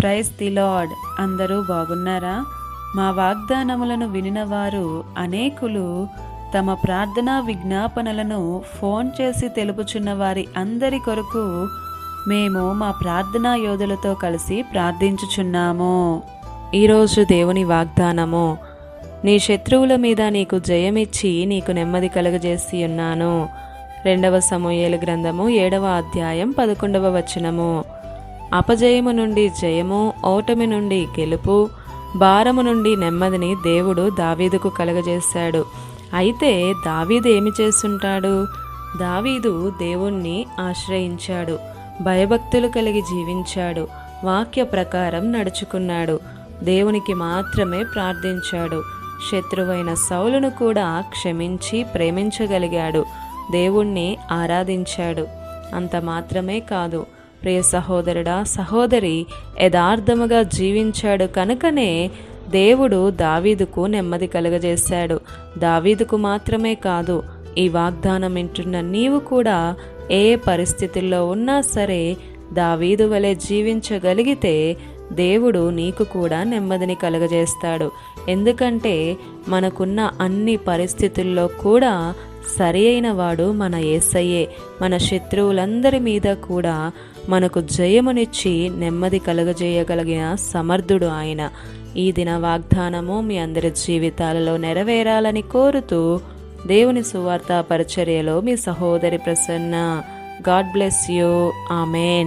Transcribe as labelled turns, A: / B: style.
A: Praise the lord. అందరూ బాగున్నారా? మా వాగ్దానములను వినినవారు అనేకులు తమ ప్రార్థనా విజ్ఞాపనలను ఫోన్ చేసి తెలుపుచున్న వారి అందరి కొరకు మేము మా ప్రార్థనా యోధులతో కలిసి ప్రార్థించుచున్నాము. ఈరోజు దేవుని వాగ్దానము నీ శత్రువుల మీద నీకు జయమిచ్చి నీకు నెమ్మది కలుగజేసి ఉన్నాను. రెండవ సమూయేలు గ్రంథము ఏడవ అధ్యాయం పదకొండవ వచనము. అపజయము నుండి జయము ఓటమి నుండి గెలుపు భారము నుండి నెమ్మదిని దేవుడు దావీదుకు కలగజేశాడు. అయితే దావీదు ఏమి చేస్తుంటాడు? దావీదు దేవుణ్ణి ఆశ్రయించాడు. భయభక్తులు కలిగి జీవించాడు. వాక్య ప్రకారం నడుచుకున్నాడు. దేవునికి మాత్రమే ప్రార్థించాడు. శత్రువైన సౌలును కూడా క్షమించి ప్రేమించగలిగాడు. దేవుణ్ణి ఆరాధించాడు. అంత మాత్రమే కాదు ప్రియ సహోదరుడా సహోదరి యథార్థముగా జీవించాడు కనుకనే దేవుడు దావీదుకు నెమ్మది కలుగజేశాడు. దావీదుకు మాత్రమే కాదు ఈ వాగ్దానం వింటున్న నీవు కూడా ఏ పరిస్థితుల్లో ఉన్నా సరే దావీదు వలె జీవించగలిగితే దేవుడు నీకు కూడా నెమ్మదిని కలుగజేస్తాడు. ఎందుకంటే మనకున్న అన్ని పరిస్థితుల్లో కూడా సరి అయిన వాడు మన ఏసయ్యే మన శత్రువులందరి మీద కూడా మనకు జయమునిచ్చి నెమ్మది కలుగజేయగలిగిన సమర్థుడు ఆయన. ఈ దిన వాగ్దానము మీ అందరి జీవితాలలో నెరవేరాలని కోరుతూ దేవుని సువార్త పరిచర్యలో మీ సహోదరి Prasanna. God bless you. Amen.